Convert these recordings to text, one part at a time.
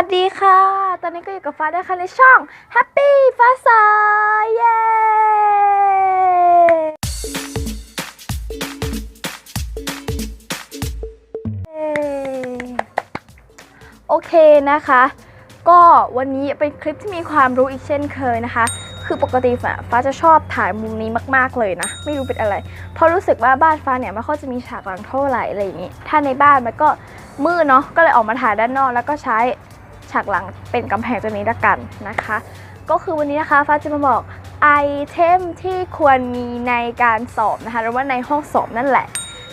วัสดีค่ะ ตอนนี้ก็อยู่กับฟ้านะคะในช่อง Happy ฟ้าสเย้เย้โอเคนะคะ ก็วันนี้เป็นคลิปที่มีความรู้อีกเช่นเคยนะคะ คือปกติฟ้าฟ้าจะชอบถ่ายมุมนี้มากๆเลยนะ ไม่รู้เป็นอะไร เพราะรู้สึกว่าบ้านฟ้าเนี่ยไม่ค่อยจะมีฉากหลังเท่าไหร่อะไรอย่างนี้ ถ้าในบ้านมันก็มืดเนาะก็เลยออกมาถ่ายด้านนอกแล้วก็ใช้ากหลังเป็นกำแพงตัวนี้ละกันนะคะ ก็คือวันนี้นะคะฟ้าจะมาบอกไอเทมที่ควรมีในการสอบนะคะหรือว่าในห้องสอบนั่นแหละ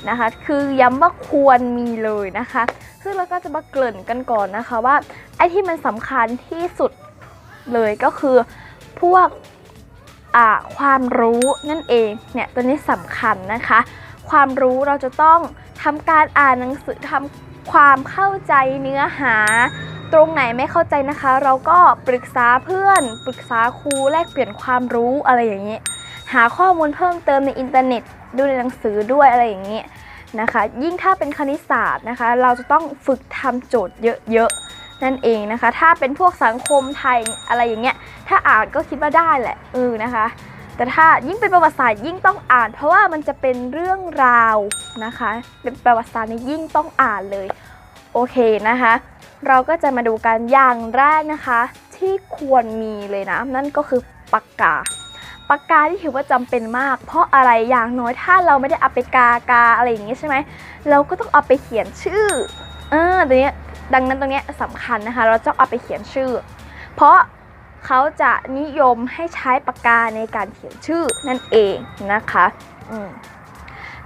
นะคะ คือย้ำว่าควรมีเลยนะคะ ซึ่งเราก็จะมาเกริ่นกันก่อนนะคะว่าไอที่มันสำคัญที่สุดเลยก็คือพวกความรู้นั่นเองเนี่ยตัวนี้สำคัญนะคะ ความรู้เราจะต้องทำการอ่านหนังสือทำความเข้าใจเนื้อหา ตรงไหนไม่เข้าใจนะคะ เราก็ปรึกษาเพื่อน ปรึกษาครูแลกเปลี่ยนความรู้อะไรอย่างนี้ หาข้อมูลเพิ่มเติมในอินเทอร์เน็ต ดูในหนังสือด้วยอะไรอย่างนี้นะคะ ยิ่งถ้าเป็นคณิตศาสตร์นะคะ เราจะต้องฝึกทำโจทย์เยอะๆ นั่นเองนะคะ ถ้าเป็นพวกสังคมไทยอะไรอย่างเงี้ย ถ้าอ่านก็คิดว่าได้แหละเออนะคะ แต่ถ้ายิ่งเป็นประวัติศาสตร์ยิ่งต้องอ่าน เพราะว่ามันจะเป็นเรื่องราวนะคะ เป็นประวัติศาสตร์นี่ยิ่งต้องอ่านเลย โอเคนะคะ เราก็จะมาดูกันอย่างแรกนะคะ ที่ควรมีเลยนะ นั่นก็คือปากกาปากกาที่ถือว่าจำเป็นมาก เพราะอะไรอย่างน้อยถ้าเราไม่ได้เอาไปกากาอะไรอย่างงี้ใช่ไหมเราก็ต้องเอาไปเขียนชื่อเออตรงนี้ดังนั้นตรงนี้ยสำคัญนะคะ เราจะเอาไปเขียนชื่อ เพราะเขาจะนิยมให้ใช้ปากกาในการเขียนชื่อนั่นเองนะคะ อืม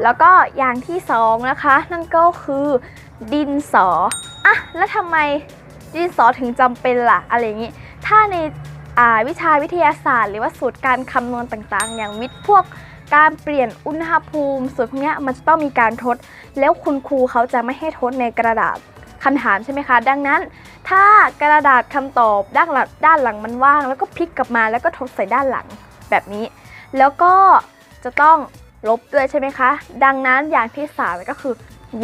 แล้วก็อย่างที่สองนะคะ นั่นก็คือดินสออะแล้วทำไมดินสอถึงจำเป็นล่ะอะไรอย่างงี้ ถ้าในาวิชาวิทยาศาสตร์ หรือว่าสูตรการคำนวณต่างๆ อย่างวิทย์พวกการเปลี่ยนอุณหภูมิส่วนพวกเนี้ยมันจะต้องมีการทด แล้วคุณครูเขาจะไม่ให้ทดในกระดาษคำถามใช่ไหมคะ ดังนั้น ถ้ากระดาษคำตอบด้านหลังด้านหลังมันว่าง แล้วก็พลิกกลับมาแล้วก็ทดใส่ด้านหลังแบบนี้ แล้วก็จะต้อง ลบด้วยใช่ไหมคะ ดังนั้นอย่างที่สามก็คือ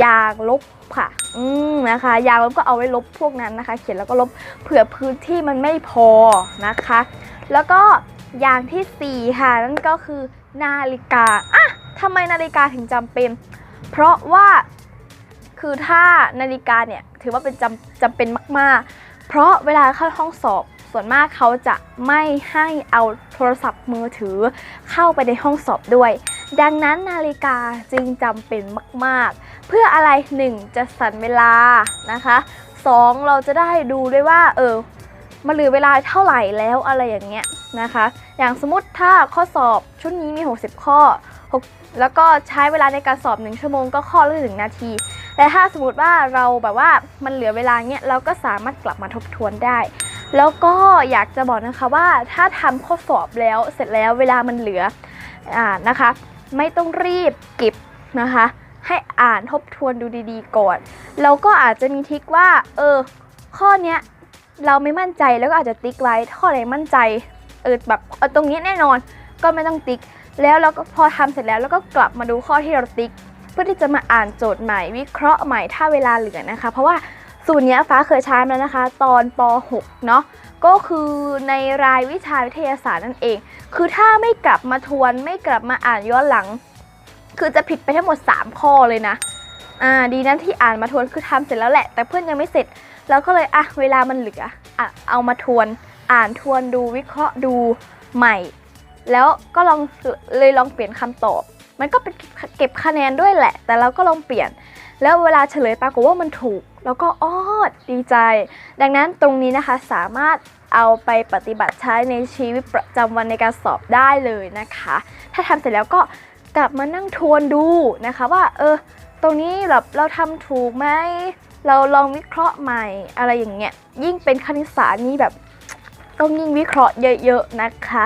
ยางลบค่ะ อืมนะคะ ยางลบก็เอาไว้ลบพวกนั้นนะคะ เขียนแล้วก็ลบเผื่อพื้นที่มันไม่พอนะคะ แล้วก็อย่างที่สี่ค่ะนั่นก็คือนาฬิกาอะทำไมนาฬิกาถึงจำเป็น เพราะว่าคือถ้านาฬิกาเนี่ยถือว่าเป็นจำจำเป็นมาก ๆ เพราะเวลาเข้าห้องสอบส่วนมากเขาจะไม่ให้เอาโทรศัพท์มือถือเข้าไปในห้องสอบด้วย ดังนั้นนาฬิกาจึงจำเป็นมาก ๆ เพื่ออะไร 1. จะสั่นเวลานะคะ 2. เราจะได้ดูด้วยว่า เออมาเหลือเวลาเท่าไหร่แล้วอะไรอย่างเงี้ยนะคะ อย่างสมมติถ้าข้อสอบชุดนี้มี 60 ข้อ 6 แล้วก็ใช้เวลาในการสอบ 1 ชั่วโมงก็ข้อละหนึ่งนาที แต่ถ้าสมมติว่าเราแบบว่ามันเหลือเวลาเนี้ยเราก็สามารถกลับมาทบทวนได้ แล้วก็อยากจะบอกนะคะว่าถ้าทำข้อสอบแล้วเสร็จแล้วเวลามันเหลืออ่านะคะ ไม่ต้องรีบเก็บนะคะ ให้อ่านทบทวนดูดีๆก่อนแล้วก็อาจจะมีทิกว่า เออ ข้อเนี้ยเราไม่มั่นใจแล้วก็อาจจะติ๊กไว้ข้อไหนมั่นใจ เออแบบเออตรงนี้แน่นอนก็ไม่ต้องติ๊ก แล้วเราก็พอทำเสร็จแล้วแล้วก็กลับมาดูข้อที่เราติ๊ก เพื่อที่จะมาอ่านโจทย์ใหม่วิเคราะห์ใหม่ถ้าเวลาเหลือนะคะ เพราะว่า สูตรนี้ฟ้าเคยใช้มาแล้วนะคะ ตอนป .6 เนาะก็คือในรายวิชาวิทยาศาสตร์นั่นเอง คือถ้าไม่กลับมาทวนไม่กลับมาอ่านย้อนหลัง คือจะผิดไปทั้งหมด 3 ข้อเลยนะอ่าดีนั้นที่อ่านมาทวนคือทำเสร็จแล้วแหละ แต่เพื่อนยังไม่เสร็จแล้วก็เลยอะเวลามันเหลืออะเอามาทวนอ่านทวนดูวิเคราะห์ดูใหม่ แล้วก็ลองเลยลองเปลี่ยนคำตอบ มันก็เป็นเก็บคะแนนด้วยแหละ แต่เราก็ลองเปลี่ยน แล้วเวลาเฉลยปรากฏว่ามันถูก แล้วก็อ้อดีใจ ดังนั้นตรงนี้นะคะสามารถเอาไปปฏิบัติใช้ในชีวิตประจำวันในการสอบได้เลยนะคะ ถ้าทำเสร็จแล้วก็กลับมานั่งทวนดูนะคะว่าเออตรงนี้แบบเราทำถูกไหมเราลองวิเคราะห์ใหม่อะไรอย่างเงี้ยยิ่งเป็นคณิตศาสตร์นี่แบบต้องยิ่งวิเคราะห์เยอะๆนะคะ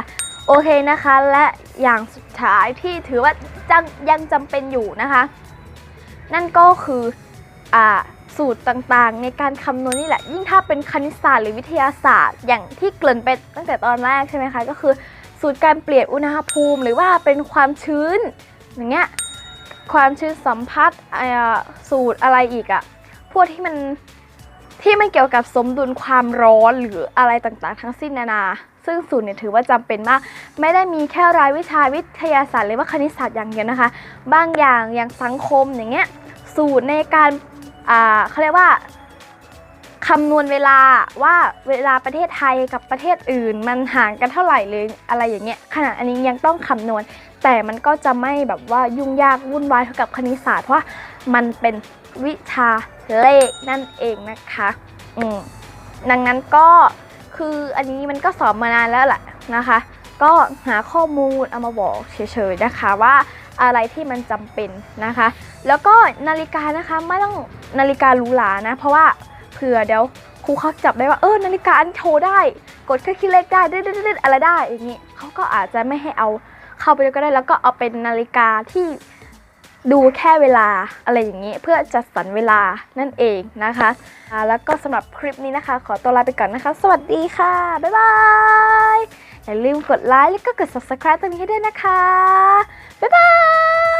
โอเคนะคะ และอย่างสุดท้ายที่ถือว่ายังจำเป็นอยู่นะคะ นั่นก็คืออ่า สูตรต่างๆ ในการคำนวณนี่แหละ ยิ่งถ้าเป็นคณิตศาสตร์หรือวิทยาศาสตร์ อย่างที่เกริ่นไปตั้งแต่ตอนแรกใช่ไหมคะ ก็คือสูตรการเปลี่ยนอุณหภูมิ หรือว่าเป็นความชื้นอย่างเงี้ยความชื้นสัมพัทธ์สูตรอะไรอีกอะพวกที่มันที่มันเกี่ยวกับสมดุลความร้อนหรืออะไรต่างๆ ทั้งสิ้นนานา ซึ่งสูตรเนี่ยถือว่าจำเป็นมาก ไม่ได้มีแค่รายวิชาวิทยาศาสตร์หรือว่าคณิตศาสตร์อย่างเดียวนะคะ บางอย่างอย่างสังคมอย่างเงี้ยสูตรในการ เขาเรียกว่าคำนวณเวลาว่าเวลาประเทศไทยกับประเทศอื่น มันห่างกันเท่าไหร่หรืออะไรอย่างเงี้ยขณะอันนี้ยังต้องคำนวณ แต่มันก็จะไม่แบบว่ายุ่งยากวุ่นวายเท่ากับคณิตศาสตร์เพราะมันเป็นวิชาเลขนั่นเองนะคะอืมดังนั้นก็คืออันนี้มันก็สอนมานานแล้วแหละนะคะ ก็หาข้อมูลเอามาบอกเฉยๆนะคะว่าอะไรที่มันจำเป็นนะคะ แล้วก็นาฬิกานะคะไม่ต้องนาฬิกาหรูหรานะ เพราะว่าเผื่อเดี๋ยวครูเขาจับได้ว่าเออนาฬิกาอันโทรได้ กดเครื่องคิดเลขได้ได้ได้อะไรได้อย่างนี้เขาก็อาจจะไม่ให้เอาเข้าไปก็ได้แล้วก็เอาเป็นนาฬิกาที่ ดูแค่เวลาอะไรอย่างนี้ เพื่อจัดสรรเวลานั่นเองนะคะแล้วก็สำหรับคลิปนี้นะคะ ขอตัวลาไปก่อนนะคะ สวัสดีค่ะ บ๊ายบายอย่าลืมกดไลค์แล้วก็กด subscribe ตรงนี้ให้ด้วยนะคะ บ๊ายบาย